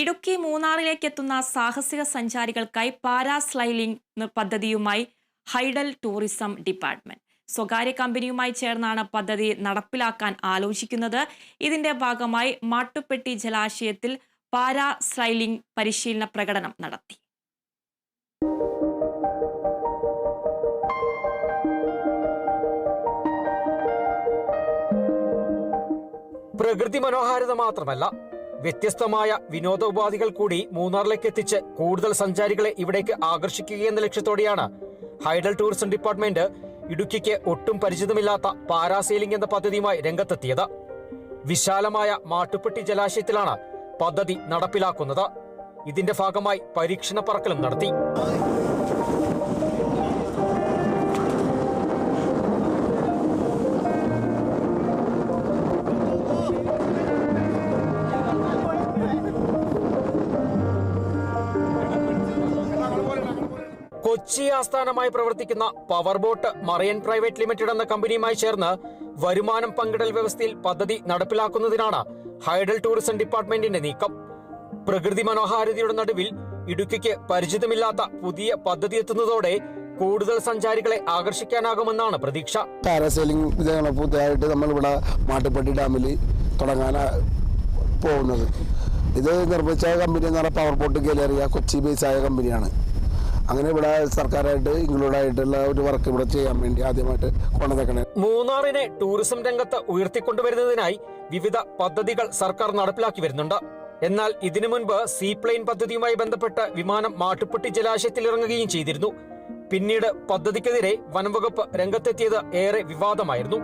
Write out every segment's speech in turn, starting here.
ഇടുക്കി മൂന്നാറിലേക്ക് എത്തുന്ന സാഹസിക സഞ്ചാരികൾക്കായി പാരാസ്ലൈഡിംഗ് പദ്ധതിയുമായി ഹൈഡൽ ടൂറിസം ഡിപ്പാർട്ട്മെന്റ്. സ്വകാര്യ കമ്പനിയുമായി ചേർന്നാണ് പദ്ധതി നടപ്പിലാക്കാൻ ആലോചിക്കുന്നത്. ഇതിന്റെ ഭാഗമായി മാട്ടുപ്പെട്ടി ജലാശയത്തിൽ പാരാസ്ലൈഡിംഗ് പരിശീലന പ്രകടനം നടത്തി. പ്രകൃതി മനോഹാരിത മാത്രമല്ല വ്യത്യസ്തമായ വിനോദ ഉപാധികൾ കൂടി മൂന്നാറിലേക്ക് എത്തിച്ച് കൂടുതൽ സഞ്ചാരികളെ ഇവിടേക്ക് ആകർഷിക്കുക എന്ന ലക്ഷ്യത്തോടെയാണ് ഹൈഡൽ ടൂറിസം ഡിപ്പാർട്ട്മെന്റ് ഇടുക്കിക്ക് ഒട്ടും പരിചിതമില്ലാത്ത പാരാസെയിലിംഗ് എന്ന പദ്ധതിയുമായി രംഗത്തെത്തിയത്. വിശാലമായ മാട്ടുപ്പെട്ടി ജലാശയത്തിലാണ് പദ്ധതി നടപ്പിലാക്കുന്നത്. ഇതിന്റെ ഭാഗമായി പരീക്ഷണ പറക്കലും നടത്തി. കൊച്ചി ആസ്ഥാനമായി പ്രവർത്തിക്കുന്ന power boat marine private limited എന്ന കമ്പനിയുമായി ചേർന്ന് വരുമാനം പങ്കിടൽ വ്യവസ്ഥയിൽ പദ്ധതി നടപ്പിലാക്കുന്നതിനാണ് ഹൈഡൽ ടൂറിസം ഡിപ്പാർട്ട്മെന്റിന്റെ നീക്കം. പ്രകൃതി മനോഹാരിതയുടെ നടുവിൽ ഇടുക്കിക്ക് പരിചിതമില്ലാത്ത പുതിയ പദ്ധതി എത്തുന്നതോടെ കൂടുതൽ സഞ്ചാരികളെ ആകർഷിക്കാനാകുമെന്നാണ് പ്രതീക്ഷ. പാരാസൈലിംഗ് ഇതാണ് പുതിയതായിട്ട് നമ്മളിവിടെ മാട്ടുപ്പെട്ടി ഡാമിൽ തുടങ്ങാനാ പോകുന്നത്. ഇത് നിർമ്മിച്ച കമ്പനി എന്ന് പറഞ്ഞാൽ പവർ പോർട്ട് ഗലേറിയ കൊച്ചി ബേസായ കമ്പനിയാണ്. അങ്ങനെ ഇവിടെ സർക്കാരായിട്ട് ഇൻക്ലൂഡായിട്ടുള്ള ഒരു വർക്ക് ഇവിടെ ചെയ്യാൻ വേണ്ടി ആദ്യമായിട്ട് കൊണ്ടുവന്നേക്കണേ മൂന്നാറിനെ ടൂറിസം രംഗത്ത് ഉയർത്തിക്കൊണ്ടുവരുന്നതിനായി വിവിധ പദ്ധതികൾ സർക്കാർ നടപ്പിലാക്കി വരുന്നുണ്ട്. എന്നാൽ ഇതിനു മുൻപ് സീപ്ലെയിൻ പദ്ധതിയുമായി ബന്ധപ്പെട്ട് വിമാനം മാട്ടുപ്പെട്ടി ജലാശയത്തിൽ ഇറങ്ങുകയും ചെയ്തിരുന്നു. പിന്നീട് പദ്ധതിക്കെതിരെ വനംവകുപ്പ് രംഗത്തെത്തിയത് ഏറെ വിവാദമായിരുന്നു.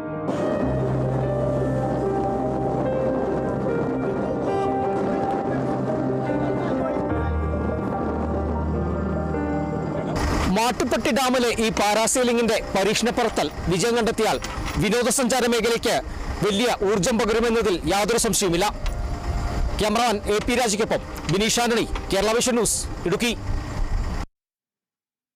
മാട്ടുപ്പെട്ടി ഡാമിലെ ഈ പാരാസീലിംഗിന്റെ പരീക്ഷണ പറത്തൽ വിജയം കണ്ടെത്തിയാൽ വിനോദസഞ്ചാര മേഖലയ്ക്ക് വലിയ ഊർജം പകരുമെന്നതിൽ യാതൊരു സംശയവുമില്ല. Cameraman A P രാജയ്ക്കൊപ്പം Bineesh Antony Kerala vision news Idukki.